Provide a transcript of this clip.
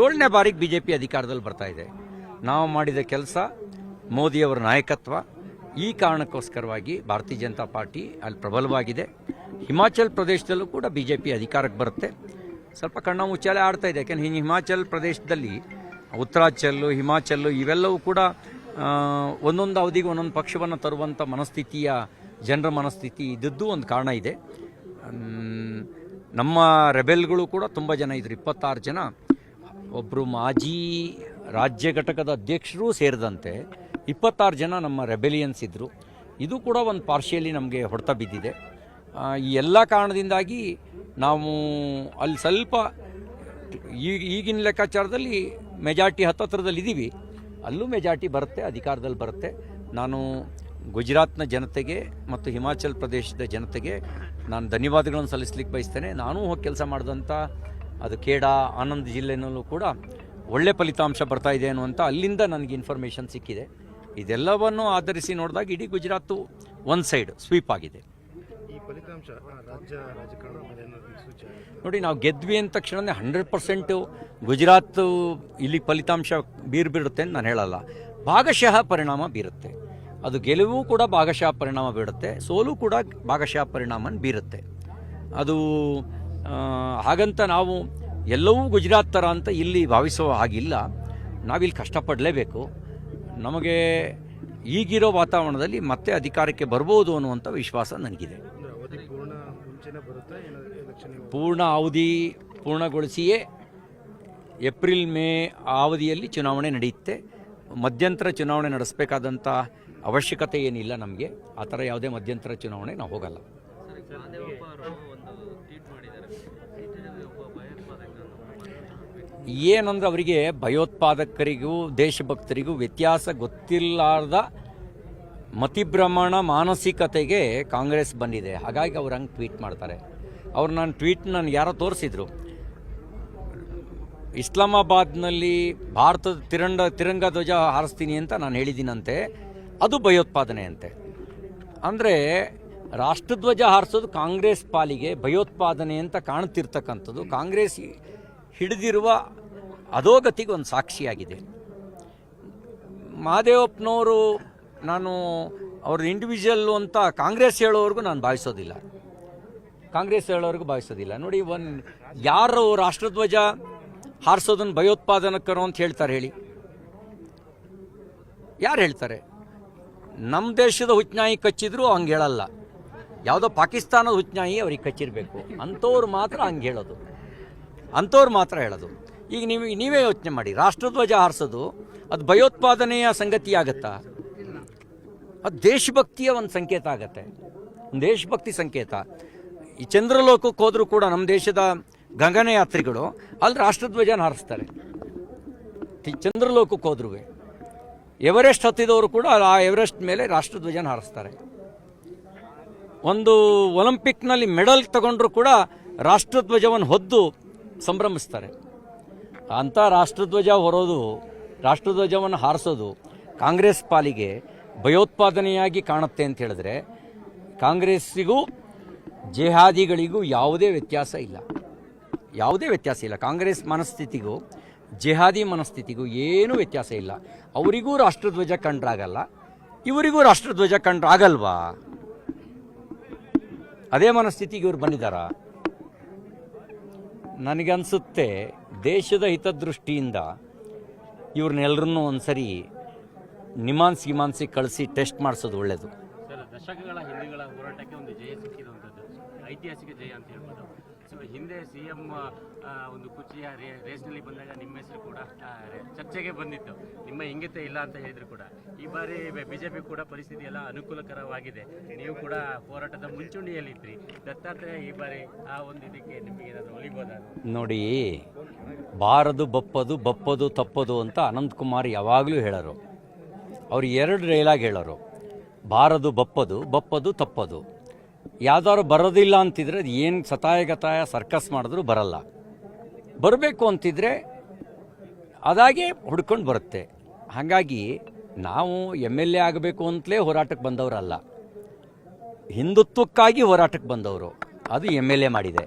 ಏಳನೇ ಬಾರಿಗೆ B J P ಅಧಿಕಾರದಲ್ಲಿ ಬರ್ತಾ ಇದೆ. ನಾವು ಮಾಡಿದ ಕೆಲಸ ಮೋದಿಯವರ ನಾಯಕತ್ವ, ಈ ಕಾರಣಕ್ಕೋಸ್ಕರವಾಗಿ ಭಾರತೀಯ ಜನತಾ ಪಾರ್ಟಿ ಅಲ್ಲಿ ಪ್ರಬಲವಾಗಿದೆ. ಹಿಮಾಚಲ್ ಪ್ರದೇಶದಲ್ಲೂ ಕೂಡ ಬಿ ಜೆ ಪಿ ಅಧಿಕಾರಕ್ಕೆ ಬರುತ್ತೆ. ಸ್ವಲ್ಪ ಕಣ್ಣ ಮುಚ್ಚಾಲೆ ಆಡ್ತಾ ಇದೆ. ಯಾಕೆಂದ್ರೆ ಹಿಮಾಚಲ್ ಪ್ರದೇಶದಲ್ಲಿ ಉತ್ತರಾಚಲ್ಲು, ಹಿಮಾಚಲ್ಲು ಇವೆಲ್ಲವೂ ಕೂಡ ಒಂದೊಂದು ಅವಧಿಗೆ ಒಂದೊಂದು ಪಕ್ಷವನ್ನು ತರುವಂಥ ಮನಸ್ಥಿತಿಯ, ಜನರ ಮನಸ್ಥಿತಿ ಇದ್ದದ್ದು ಒಂದು ಕಾರಣ ಇದೆ. ನಮ್ಮ ರೆಬೆಲ್ಗಳು ಕೂಡ ತುಂಬ ಜನ ಇದ್ರು, ಇಪ್ಪತ್ತಾರು ಜನ. ಒಬ್ಬರು ಮಾಜಿ ರಾಜ್ಯ ಘಟಕದ ಅಧ್ಯಕ್ಷರೂ ಸೇರಿದಂತೆ ಇಪ್ಪತ್ತಾರು ಜನ ನಮ್ಮ ರೆಬೆಲಿಯನ್ಸ್ ಇದ್ದರು ಇದು ಕೂಡ ಒಂದು ಪಾರ್ಶಿಯಲಿ ನಮಗೆ ಹೊಡೆತ ಬಿದ್ದಿದೆ. ಈ ಎಲ್ಲ ಕಾರಣದಿಂದಾಗಿ ನಾವು ಅಲ್ಲಿ ಸ್ವಲ್ಪ ಈಗ ಈಗಿನ ಲೆಕ್ಕಾಚಾರದಲ್ಲಿ ಮೆಜಾರ್ಟಿ ಹತ್ತತ್ರದಲ್ಲಿ ಇದ್ದೀವಿ ಅಲ್ಲೂ ಮೆಜಾರ್ಟಿ ಬರುತ್ತೆ, ಅಧಿಕಾರದಲ್ಲಿ ಬರುತ್ತೆ. ನಾನು ಗುಜರಾತ್ನ ಜನತೆಗೆ ಮತ್ತು ಹಿಮಾಚಲ್ ಪ್ರದೇಶದ ಜನತೆಗೆ ನಾನು ಧನ್ಯವಾದಗಳನ್ನು ಸಲ್ಲಿಸ್ಲಿಕ್ಕೆ ಬಯಸ್ತೇನೆ. ನಾನು ಹೋಗಿ ಕೆಲಸ ಮಾಡಿದಂಥ ಅದು ಕೇಡ ಆನಂದ್ ಜಿಲ್ಲೆನಲ್ಲೂ ಕೂಡ ಒಳ್ಳೆ ಫಲಿತಾಂಶ ಬರ್ತಾ ಇದೆ ಅನ್ನುವಂಥ ಅಲ್ಲಿಂದ ನನಗೆ ಇನ್ಫಾರ್ಮೇಷನ್ ಸಿಕ್ಕಿದೆ. ಇದೆಲ್ಲವನ್ನು ಆಧರಿಸಿ ನೋಡಿದಾಗ ಇಡೀ ಗುಜರಾತು ಒಂದು ಸೈಡ್ ಸ್ವೀಪ್ ಆಗಿದೆ. ನೋಡಿ ನಾವು ಗೆದ್ವಿ ಅಂದ ತಕ್ಷಣ ಹಂಡ್ರೆಡ್ ಪರ್ಸೆಂಟು ಗುಜರಾತ್ ಇಲ್ಲಿ ಫಲಿತಾಂಶ ಬೀರ್ಬಿಡುತ್ತೆ ಅಂತ ನಾನು ಹೇಳಲ್ಲ. ಭಾಗಶಃ ಪರಿಣಾಮ ಬೀರುತ್ತೆ. ಅದು ಗೆಲುವು ಕೂಡ ಭಾಗಶಃ ಪರಿಣಾಮ ಬೀರುತ್ತೆ. ಸೋಲು ಕೂಡ ಭಾಗಶಃ ಪರಿಣಾಮ ಬೀರುತ್ತೆ. ಅದು ಹಾಗಂತ ನಾವು ಎಲ್ಲವೂ ಗುಜರಾತ್ ಥರ ಅಂತ ಇಲ್ಲಿ ಭಾವಿಸೋ ಹಾಗಿಲ್ಲ. ನಾವಿಲ್ಲಿ ಕಷ್ಟಪಡಲೇಬೇಕು. ನಮಗೆ ಈಗಿರೋ ವಾತಾವರಣದಲ್ಲಿ ಮತ್ತೆ ಅಧಿಕಾರಕ್ಕೆ ಬರ್ಬೋದು ಅನ್ನುವಂಥ ವಿಶ್ವಾಸ ನನಗಿದೆ. ಪೂರ್ಣ ಅವಧಿ ಪೂರ್ಣಗೊಳಿಸಿಯೇ ಏಪ್ರಿಲ್, ಮೇ ಆ ಅವಧಿಯಲ್ಲಿ ಚುನಾವಣೆ ನಡೆಯುತ್ತೆ. ಮಧ್ಯಂತರ ಚುನಾವಣೆ ನಡೆಸಬೇಕಾದಂಥ ಅವಶ್ಯಕತೆ ಏನಿಲ್ಲ ನಮಗೆ. ಆ ಥರ ಯಾವುದೇ ಮಧ್ಯಂತರ ಚುನಾವಣೆ ನಾವು ಹೋಗಲ್ಲ. ಏನಂದ್ರೆ ಅವರಿಗೆ ಭಯೋತ್ಪಾದಕರಿಗೂ, ದೇಶಭಕ್ತರಿಗೂ ವ್ಯತ್ಯಾಸ ಗೊತ್ತಿಲ್ಲಾರ್ದ ಮತಿಭ್ರಮಣ ಮಾನಸಿಕತೆಗೆ ಕಾಂಗ್ರೆಸ್ ಬಂದಿದೆ. ಹಾಗಾಗಿ ಅವ್ರು ಹಂಗೆ ಟ್ವೀಟ್ ಮಾಡ್ತಾರೆ. ಅವ್ರು ನಾನು ಟ್ವೀಟ್ ನಾನು ಯಾರೋ ತೋರಿಸಿದ್ರು. ಇಸ್ಲಾಮಾಬಾದ್ನಲ್ಲಿ ಭಾರತದ ತಿರಂಡ, ತಿರಂಗ ಧ್ವಜ ಹಾರಿಸ್ತೀನಿ ಅಂತ ನಾನು ಹೇಳಿದ್ದೀನಂತೆ. ಅದು ಭಯೋತ್ಪಾದನೆ ಅಂತೆ ಅಂದರೆ ರಾಷ್ಟ್ರಧ್ವಜ ಹಾರಿಸೋದು ಕಾಂಗ್ರೆಸ್ ಪಾಲಿಗೆ ಭಯೋತ್ಪಾದನೆ ಅಂತ ಕಾಣ್ತಿರ್ತಕ್ಕಂಥದ್ದು. ಕಾಂಗ್ರೆಸ್ ಹಿಡಿದಿರುವ ಅಧೋಗತಿಗೆ ಒಂದು ಸಾಕ್ಷಿಯಾಗಿದೆ. ಮಹಾದೇವಪ್ಪನವರು ನಾನು ಅವ್ರ ಇಂಡಿವಿಜುವಲ್ ಅಂತ ಕಾಂಗ್ರೆಸ್ ಹೇಳೋವರೆಗೂ ನಾನು ಭಾವಿಸೋದಿಲ್ಲ. ಕಾಂಗ್ರೆಸ್ ಹೇಳೋವರೆಗೂ ಭಾವಿಸೋದಿಲ್ಲ. ನೋಡಿ ಒಂದು ಯಾರು ರಾಷ್ಟ್ರಧ್ವಜ ಹಾರಿಸೋದನ್ನು ಭಯೋತ್ಪಾದನಕರು ಅಂತ ಹೇಳ್ತಾರೆ ಹೇಳಿ. ಯಾರು ಹೇಳ್ತಾರೆ? ನಮ್ಮ ದೇಶದ ಹುಚ್ಚನಾಯಿ ಕಚ್ಚಿದ್ರು ಹಂಗೆ ಹೇಳಲ್ಲ. ಯಾವುದೋ ಪಾಕಿಸ್ತಾನದ ಹುಚ್ಚಾಯಿ ಅವ್ರಿಗೆ ಕಚ್ಚಿರಬೇಕು. ಅಂಥವ್ರು ಮಾತ್ರ ಹಂಗೆ ಹೇಳೋದು. ಅಂಥವ್ರು ಮಾತ್ರ ಹೇಳೋದು. ಈಗ ನೀವು, ನೀವೇ ಯೋಚನೆ ಮಾಡಿ, ರಾಷ್ಟ್ರಧ್ವಜ ಹಾರಿಸೋದು, ಅದು ಭಯೋತ್ಪಾದನೆಯ ಸಂಗತಿ ಆಗತ್ತಾ? ಅದು ದೇಶಭಕ್ತಿಯ ಒಂದು ಸಂಕೇತ ಆಗತ್ತೆ. ಒಂದು ದೇಶಭಕ್ತಿ ಸಂಕೇತ. ಈ ಚಂದ್ರಲೋಕಕ್ಕೆ ಹೋದರೂ ಕೂಡ ನಮ್ಮ ದೇಶದ ಗಗನಯಾತ್ರಿಗಳು ಅಲ್ಲಿ ರಾಷ್ಟ್ರಧ್ವಜನ ಹಾರಿಸ್ತಾರೆ. ಚಂದ್ರಲೋಕಕ್ಕೆ ಹೋದ್ರೂ ಎವರೆಸ್ಟ್ ಹತ್ತಿದವರು ಕೂಡ ಆ ಎವರೆಸ್ಟ್ ಮೇಲೆ ರಾಷ್ಟ್ರಧ್ವಜನ ಹಾರಿಸ್ತಾರೆ. ಒಂದು ಒಲಿಂಪಿಕ್ನಲ್ಲಿ ಮೆಡಲ್ ತಗೊಂಡ್ರು ಕೂಡ ರಾಷ್ಟ್ರಧ್ವಜವನ್ನು ಹೊದ್ದು ಸಂಭ್ರಮಿಸ್ತಾರೆ. ಅಂಥ ರಾಷ್ಟ್ರಧ್ವಜ ಹೊರೋದು, ರಾಷ್ಟ್ರಧ್ವಜವನ್ನು ಹಾರಿಸೋದು ಕಾಂಗ್ರೆಸ್ ಪಾಲಿಗೆ ಭಯೋತ್ಪಾದನೆಯಾಗಿ ಕಾಣುತ್ತೆ ಅಂತ ಹೇಳಿದ್ರೆ ಕಾಂಗ್ರೆಸ್ಸಿಗೂ ಜೆಹಾದಿಗಳಿಗೂ ಯಾವುದೇ ವ್ಯತ್ಯಾಸ ಇಲ್ಲ. ಯಾವುದೇ ವ್ಯತ್ಯಾಸ ಇಲ್ಲ. ಕಾಂಗ್ರೆಸ್ ಮನಸ್ಥಿತಿಗೂ, ಜೆಹಾದಿ ಮನಸ್ಥಿತಿಗೂ ಏನೂ ವ್ಯತ್ಯಾಸ ಇಲ್ಲ. ಅವರಿಗೂ ರಾಷ್ಟ್ರಧ್ವಜ ಕಂಡ್ರಾಗಲ್ಲ, ಇವರಿಗೂ ರಾಷ್ಟ್ರಧ್ವಜ ಕಂಡ್ರಾಗಲ್ವಾ? ಅದೇ ಮನಸ್ಥಿತಿಗೆ ಇವ್ರು ಬಂದಿದ್ದಾರಾ? ನನಗನ್ಸುತ್ತೆ ದೇಶದ ಹಿತದೃಷ್ಟಿಯಿಂದ ಇವ್ರನ್ನೆಲ್ಲರನ್ನೂ ಒಂದ್ಸರಿ ನಿಮಾನ್ಸ್ ಗಿಮಾನ್ಸಿ ಕಳಿಸಿ ಟೆಸ್ಟ್ ಮಾಡಿಸೋದು ಒಳ್ಳೆಯದು ಸರ್, ದಶಕಗಳ ಹಿಂದೆಗಳ ಹೋರಾಟಕ್ಕೆ ಒಂದು ಜಯ ಸಿಕ್ಕಿರುವಂಥದ್ದು ಐತಿಹಾಸಿಕ ಜಯ ಅಂತ ಹೇಳ್ಬೋದು. ಹಿಂದೆ ಸಿ ಎಂ ಒಂದು ಕುಚಿಯ ರೇಸ್ನಲ್ಲಿ ಬಂದಾಗ ನಿಮ್ಮ ಹೆಸರು ಕೂಡ ಚರ್ಚೆಗೆ ಬಂದಿತ್ತು. ನಿಮ್ಮ ಇಂಗಿತ ಇಲ್ಲ ಅಂತ ಹೇಳಿದ್ರು ಕೂಡ. ಈ ಬಾರಿ ಬಿಜೆಪಿ ಕೂಡ ಪರಿಸ್ಥಿತಿ ಎಲ್ಲ ಅನುಕೂಲಕರವಾಗಿದೆ. ನೀವು ಕೂಡ ಹೋರಾಟದ ಮುಂಚೂಣಿಯಲ್ಲಿದ್ರಿ. ದತ್ತಾತ್ರೇಯ ಈ ಬಾರಿ ಆ ಒಂದು ಇದಕ್ಕೆ ನಿಮಗೆ ಏನಾದರೂ ಒಲಿಬೋದಾ ನೋಡಿ, ಬಾರದು ಬಪ್ಪದು ಬಪ್ಪದು, ತಪ್ಪದು ಅಂತ ಅನಂತಕುಮಾರ್ ಯಾವಾಗಲೂ ಹೇಳೋರು. ಅವ್ರು ಎರಡು ರೈಲಾಗಿ ಹೇಳೋರು. ಬಾರದು ಬಪ್ಪದು ಬಪ್ಪದು, ತಪ್ಪದು. ಯಾವ್ದಾದ್ರು ಬರೋದಿಲ್ಲ ಅಂತಿದ್ರೆ ಅದು ಏನು ಸತಾಯ ಗತಾಯ ಸರ್ಕಸ್ ಮಾಡಿದ್ರು ಬರಲ್ಲ. ಬರಬೇಕು ಅಂತಿದ್ರೆ ಅದಾಗೆ ಹುಡ್ಕೊಂಡು ಬರುತ್ತೆ. ಹಾಗಾಗಿ ನಾವು ಎಂ ಎಲ್ ಎ ಆಗಬೇಕು ಅಂತಲೇ ಹೋರಾಟಕ್ಕೆ ಬಂದವರಲ್ಲ. ಹಿಂದುತ್ವಕ್ಕಾಗಿ ಹೋರಾಟಕ್ಕೆ ಬಂದವರು. ಅದು ಎಂ ಎಲ್ ಎ ಮಾಡಿದೆ.